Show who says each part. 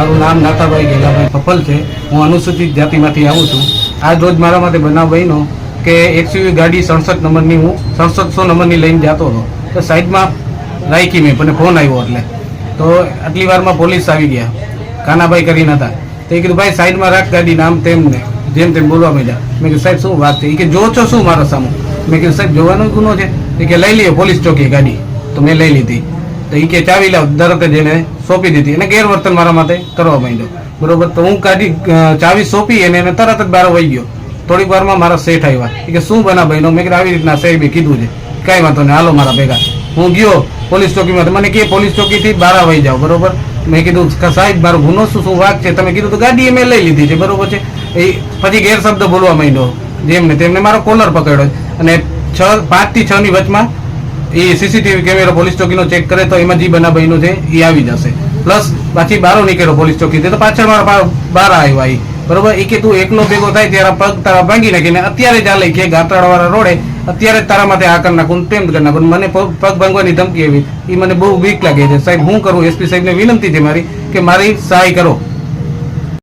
Speaker 1: મારું નામ નાતાભાઈ ગેલાભાઈ પફલ છે. હું અનુસૂચિત જાતિમાંથી આવું છું. આજ રોજ મારા માટે બનાવ બન્યો કે એક્સયુવી ગાડી સડસઠ નંબરની હું સડસઠસો નંબરની લઈને જતો હતો. તો સાઈડમાં રાખી મેં મને ફોન આવ્યો એટલે. તો આટલી વારમાં પોલીસ આવી ગયા. કાનાભાઈ કરીને હતા. તો એ કીધું, ભાઈ, સાઈડમાં રાખ ગાડી નામ તેમ ને જેમ તેમ બોલવા માંડ્યા. મેં કીધું, સાહેબ, શું વાત છે? એ કે, જો છો શું મારા સામે? મેં કીધું, સાહેબ, જોવાનો ગુનો છે. એ કે, લઈ લઈએ પોલીસ ચોકી ગાડી. તો મેં લઈ લીધી. તો એ કે, ચાવી લાવ, તરત જ એને સોંપી દીધી અને ગેરવર્તન મારા માટે કરવા માંડ્યો. બરોબર, તો હું ગાડી ચાવી સોંપી અને એને તરત જ બહાર વહી ગયો. થોડીક વારમાં મારા શેઠ આવ્યા. કે, શું બના ભાઈનો? મેં આવી રીતના સાહેબે કીધું છે. કાંઈ વાંધો નહીં, હાલો મારા ભેગા. હું ગયો પોલીસ ચોકીમાં. મને કે, પોલીસ ચોકીથી બહાર વહી જાઓ. બરોબર? મેં કીધું, "કા સાહેબ, મારો ગુનો શું શું વાક છે? તમે કીધું, તો ગાડી મેં લઈ લીધી છે. બરોબર છે? એ પછી ગેરશબ્દ બોલવા માંડ્યો. જેમને, તેમને મારો કોલર પકડ્યો. અને છ પાંચથી છની વચમાં એ સીસીટીવી કેમેરા પોલીસ ચોકીનો ચેક કરે તો એમાં જે બના બહેનો છે, એ આવી જશે. પ્લસ પાછી બારો નીકળ્યો પોલીસ ચોકી તો પાછળ મારા બાર આવ્યા એ. બરોબર? એ કે તું એકનો ભેગો થાય ત્યારે પગ તારા ભાંગી નાખીને અત્યારે ચાલે કે ગાતાળવાળા રોડે, અત્યારે તારા માટે આ કરી નાખું તેમ કરી નાખું. મને પગ ભાંગવાની ધમકી એવી. એ મને બહુ વીક લાગે છે. સાહેબ, હું કરું? એસપી સાહેબને વિનંતી છે મારી કે મારી સહાય કરો.